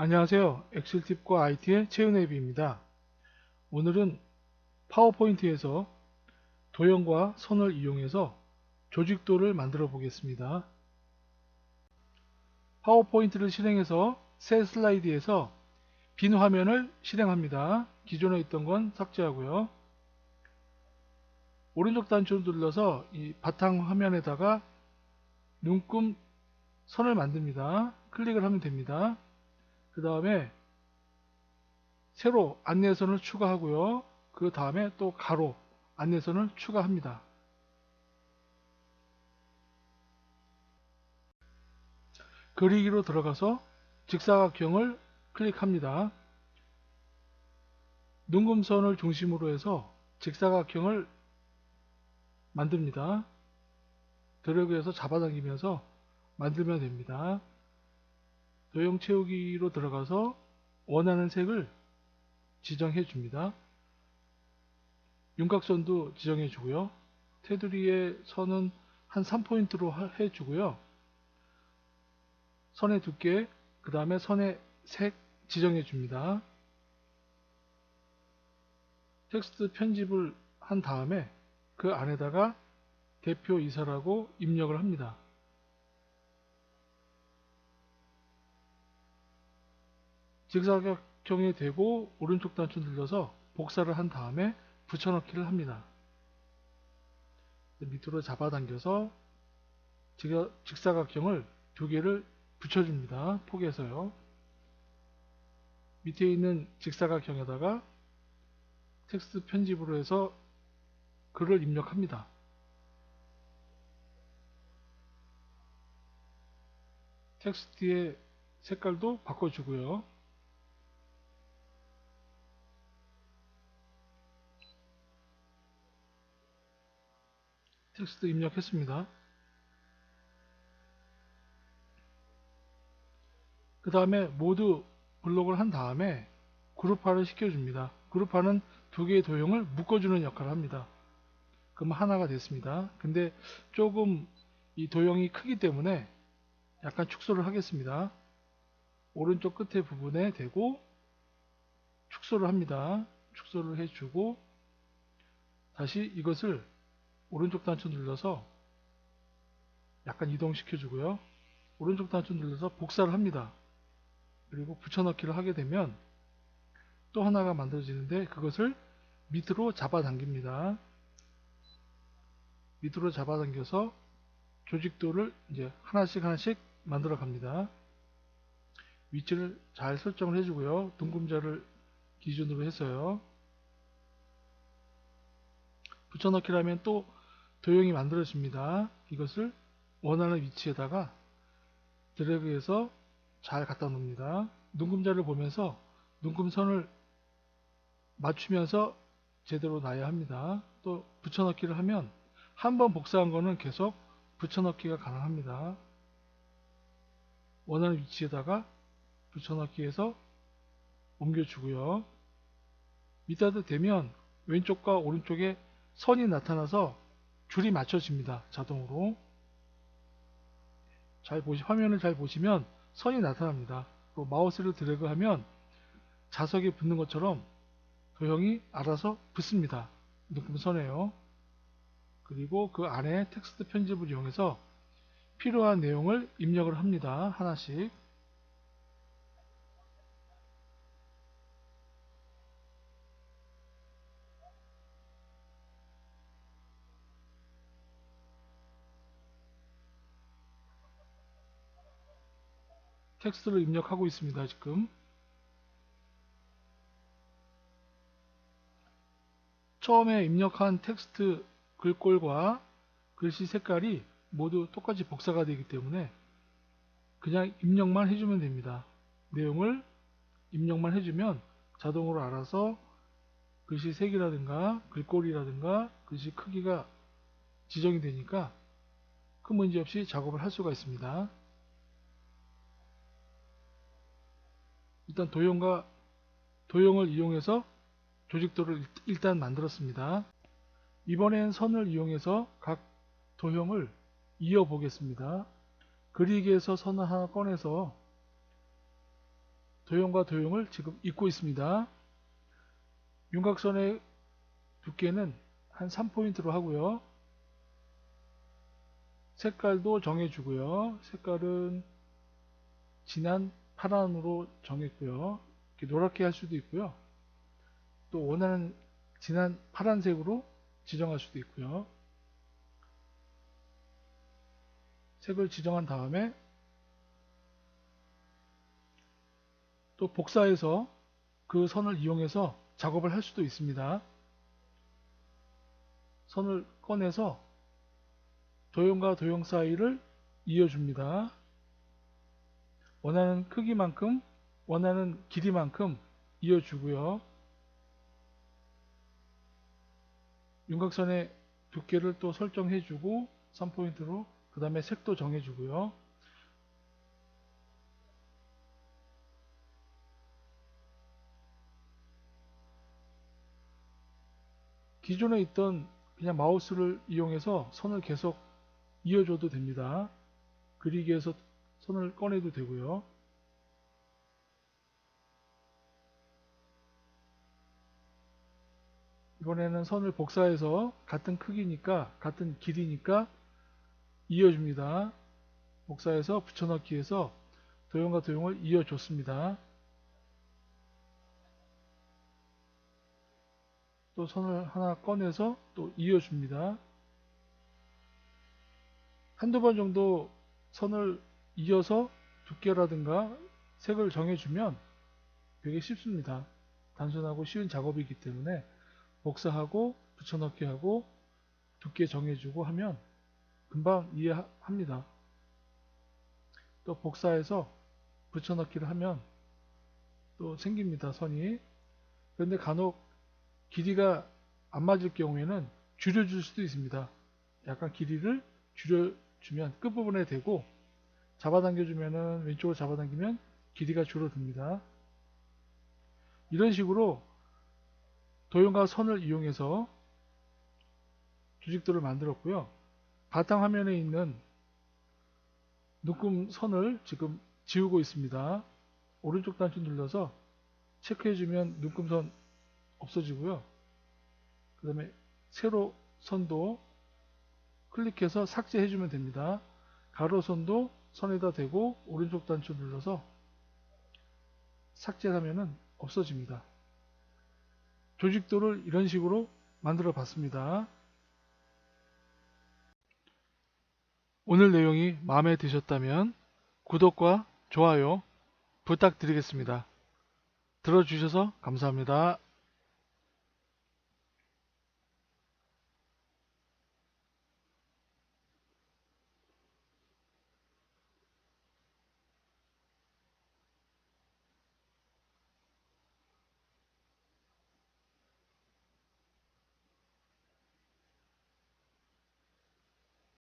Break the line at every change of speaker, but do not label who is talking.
안녕하세요. 엑셀팁과 IT의 최은혜비입니다. 오늘은 파워포인트에서 도형과 선을 이용해서 조직도를 만들어 보겠습니다. 파워포인트를 실행해서 새 슬라이드에서 빈 화면을 실행합니다. 기존에 있던 건 삭제하고요. 오른쪽 단추를 눌러서 이 바탕 화면에다가 눈금 선을 만듭니다. 클릭을 하면 됩니다. 그 다음에 세로 안내선을 추가하고요. 그 다음에 또 가로 안내선을 추가합니다. 그리기로 들어가서 직사각형을 클릭합니다. 눈금선을 중심으로 해서 직사각형을 만듭니다. 드래그해서 잡아당기면서 만들면 됩니다. 도형 채우기로 들어가서 원하는 색을 지정해 줍니다. 윤곽선도 지정해 주고요. 테두리의 선은 한 3포인트로 해 주고요. 선의 두께, 그 다음에 선의 색 지정해 줍니다. 텍스트 편집을 한 다음에 그 안에다가 대표 이사라고 입력을 합니다. 직사각형이 되고 오른쪽 단추 눌러서 복사를 한 다음에 붙여넣기를 합니다. 밑으로 잡아당겨서 직사각형을 두 개를 붙여줍니다. 폭에서요. 밑에 있는 직사각형에다가 텍스트 편집으로 해서 글을 입력합니다. 텍스트의 색깔도 바꿔주고요. 텍스트 입력했습니다. 그 다음에 모두 블록을 한 다음에 그룹화를 시켜줍니다. 그룹화는 두 개의 도형을 묶어주는 역할을 합니다. 그럼 하나가 됐습니다. 근데 조금 이 도형이 크기 때문에 약간 축소를 하겠습니다. 오른쪽 끝에 부분에 대고 축소를 합니다. 축소를 해주고 다시 이것을 오른쪽 단추 눌러서 약간 이동시켜 주고요. 오른쪽 단추 눌러서 복사를 합니다. 그리고 붙여넣기를 하게 되면 또 하나가 만들어지는데 그것을 밑으로 잡아당깁니다. 밑으로 잡아당겨서 조직도를 이제 하나씩 하나씩 만들어 갑니다. 위치를 잘 설정을 해주고요. 둥금자를 기준으로 해서요. 붙여넣기를 하면 또 도형이 만들어집니다. 이것을 원하는 위치에다가 드래그해서 잘 갖다 놓습니다. 눈금자를 보면서 눈금선을 맞추면서 제대로 놔야 합니다. 또 붙여넣기를 하면 한번 복사한 거는 계속 붙여넣기가 가능합니다. 원하는 위치에다가 붙여넣기해서 옮겨주고요. 밑에도 되면 왼쪽과 오른쪽에 선이 나타나서 줄이 맞춰집니다. 자동으로. 잘 보시, 화면을 잘 보시면 선이 나타납니다. 마우스를 드래그하면 자석에 붙는 것처럼 도형이 알아서 붙습니다. 눈금선에요. 그리고 그 안에 텍스트 편집을 이용해서 필요한 내용을 입력을 합니다. 하나씩. 텍스트를 입력하고 있습니다. 지금 처음에 입력한 텍스트 글꼴과 글씨 색깔이 모두 똑같이 복사가 되기 때문에 그냥 입력만 해주면 됩니다. 내용을 입력만 해주면 자동으로 알아서 글씨 색이라든가 글꼴이라든가 글씨 크기가 지정이 되니까 큰 문제 없이 작업을 할 수가 있습니다. 일단 도형과 도형을 이용해서 조직도를 일단 만들었습니다. 이번엔 선을 이용해서 각 도형을 이어 보겠습니다. 그리기에서 선을 하나 꺼내서 도형과 도형을 지금 잇고 있습니다. 윤곽선의 두께는 한 3포인트로 하고요. 색깔도 정해주고요. 색깔은 진한 파란으로 정했고요. 이렇게 노랗게 할 수도 있고요. 또 원하는 진한 파란색으로 지정할 수도 있고요. 색을 지정한 다음에 또 복사해서 그 선을 이용해서 작업을 할 수도 있습니다. 선을 꺼내서 도형과 도형 사이를 이어줍니다. 원하는 크기만큼, 원하는 길이만큼 이어주고요. 윤곽선의 두께를 또 설정해주고 3포인트로 그 다음에 색도 정해주고요. 기존에 있던 그냥 마우스를 이용해서 선을 계속 이어줘도 됩니다. 그리기에서 선을 꺼내도 되고요. 이번에는 선을 복사해서 같은 크기니까 같은 길이니까 이어줍니다. 복사해서 붙여넣기해서 도형과 도형을 이어줬습니다. 또 선을 하나 꺼내서 또 이어줍니다. 한두 번 정도 선을 이어서 두께라든가 색을 정해주면 되게 쉽습니다. 단순하고 쉬운 작업이기 때문에 복사하고 붙여넣기 하고 두께 정해주고 하면 금방 이해합니다. 또 복사해서 붙여넣기를 하면 또 생깁니다. 선이. 그런데 간혹 길이가 안 맞을 경우에는 줄여줄 수도 있습니다. 약간 길이를 줄여주면 끝부분에 대고 잡아당겨주면은 왼쪽으로 잡아당기면 길이가 줄어듭니다. 이런 식으로 도형과 선을 이용해서 조직도를 만들었고요. 바탕화면에 있는 눈금 선을 지금 지우고 있습니다. 오른쪽 단추 눌러서 체크해주면 눈금선 없어지고요. 그 다음에 세로 선도 클릭해서 삭제해주면 됩니다. 가로선도 선에다 대고 오른쪽 단추 눌러서 삭제하면은 없어집니다. 조직도를 이런 식으로 만들어 봤습니다. 오늘 내용이 마음에 드셨다면 구독과 좋아요 부탁드리겠습니다. 들어주셔서 감사합니다.